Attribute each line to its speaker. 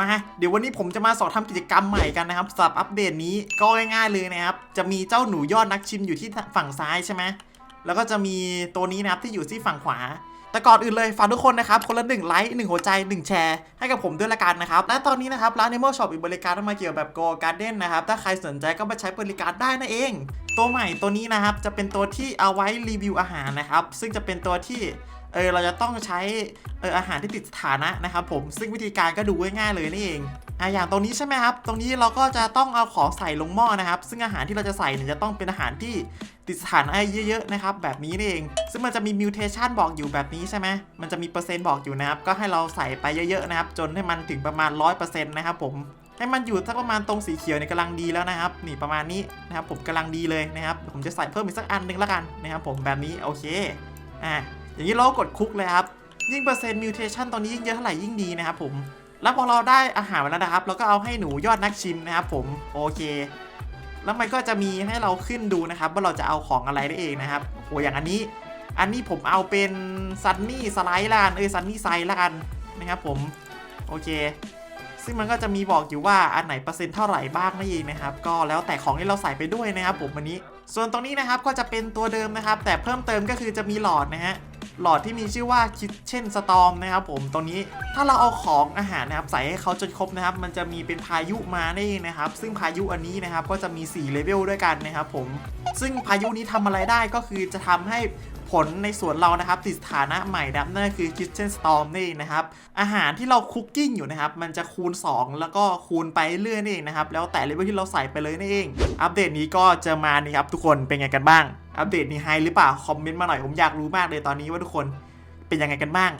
Speaker 1: มาเดี๋ยววันนี้ผมจะมาสอนทำกิจกรรมใหม่กันนะครับสำหรับอัปเดตนี้ก็ง่ายๆเลยนะครับ จะมีเจ้าหนูยอดนักชิมอยู่ที่ฝั่งซ้ายใช่ไหมแล้วก็จะมีตัวนี้นะครับที่อยู่ที่ฝั่งขวา แต่ก่อนอื่นเลยฝากทุกคนนะครับ คนละหนึ่งไลค์หนึ่งหัวใจหนึ่งแชร์ให้กับผมด้วยละกันนะครับ และตอนนี้นะครับร้าน Nemo Shop มีบริการมาเกี่ยวแบบ Go Garden นะครับ ถ้าใครสนใจก็มาใช้บริการได้นั่นเอง ตัวใหม่ตัวนี้นะครับจะเป็นตัวที่เอาไว้รีวิวอาหารนะครับ ซึ่งจะเป็นตัวที่ เออเราจะต้องใช้เอออาหารที่ติดสถานะนะครับผมซึ่งวิธีการก็ดูง่ายๆเลยนี่เองอะอย่างตรงนี้ใช่ไหมครับ ตรงนี้เราก็จะต้องเอาของใส่ลงหม้อนะครับ ซึ่งอาหารที่เราจะใส่เนี่ยจะต้องเป็นอาหารที่ติดสถานะเยอะๆนะครับ แบบนี้นี่เอง ซึ่งมันจะมีมิวเทชันบอกอยู่แบบนี้ใช่ไหมมันจะมีเปอร์เซ็นต์บอกอยู่นะครับ ก็ให้เราใส่ไปเยอะๆนะครับ จนให้มันถึงประมาณ 100%นะครับผมให้มันอยู่สักประมาณตรงสีเขียวเนี่ยกำลังดีแล้วนะครับ นี่ประมาณนี้นะครับ ผมกำลังดีเลยนะครับ ผมจะใส่เพิ่มอีกสักอันหนึงแล้วกันนะครับ ผมแบบนี้โอเคอะ อย่างนี้เรากดคุกเลยครับ ยิ่งเปอร์เซ็นต์มิวเทชันตอนนี้ยิ่งเยอะเท่าไหร่ยิ่งดีนะครับผม แล้วพอเราได้อาหารมาแล้วนะครับ เราก็เอาให้หนูยอดนักชิมนะครับผม โอเค แล้วมันก็จะมีให้เราขึ้นดูนะครับ ว่าเราจะเอาของอะไรได้เองนะครับ โอ้อย่างอันนี้ อันนี้ผมเอาเป็นซันนี่สไลด์ละกันเอ้ยซันนี่ไซด์ละกันนะครับผม โอเคซึ่งมันก็จะมีบอกอยู่ว่าอันไหนเปอร์เซ็นต์เท่าไหร่บ้างนั่นเองนะครับ ก็แล้วแต่ของที่เราใส่ไปด้วยนะครับผมวันนี้ ส่วนตรงนี้นะครับก็จะเป็นตัวเดิมนะครับ แต่เพิ่มเติมก็คือจะมีหลอดนะฮะ หลอดที่มีชื่อว่า Kitchen Storm นะครับผมตรงนี้ถ้าเราเอาของอาหารนะครับใส่ให้เขาจนครบนะครับ มันจะมีเป็นพายุมานั่นเองนะครับ ซึ่งพายุอันนี้นะครับก็จะมี 4 เลเวลด้วยกันนะครับผมซึ่งพายุนี้ทำอะไรได้ก็คือจะทำให้ผลในสวนเรานะครับ ติดสถานะใหม่ดับนั่นคือ Kitchen Storm นี่นเองนะครับ อาหารที่เราคุกกิ้งอยู่นะครับ มันจะคูณ 2 แล้วก็คูณไปเรื่อยนี่เองนะครับ แล้วแต่เลเวลที่เราใส่ไปเลยนี่เอง อัปเดตนี้ก็จะมานี่ครับทุกคนเป็นไงกันบ้าง อัปเดตนี้ไฮหรือเปล่า คอมเมนต์มาหน่อยผมอยากรู้มากเลยตอนนี้ว่าทุกคนเป็นยังไงกันบ้าง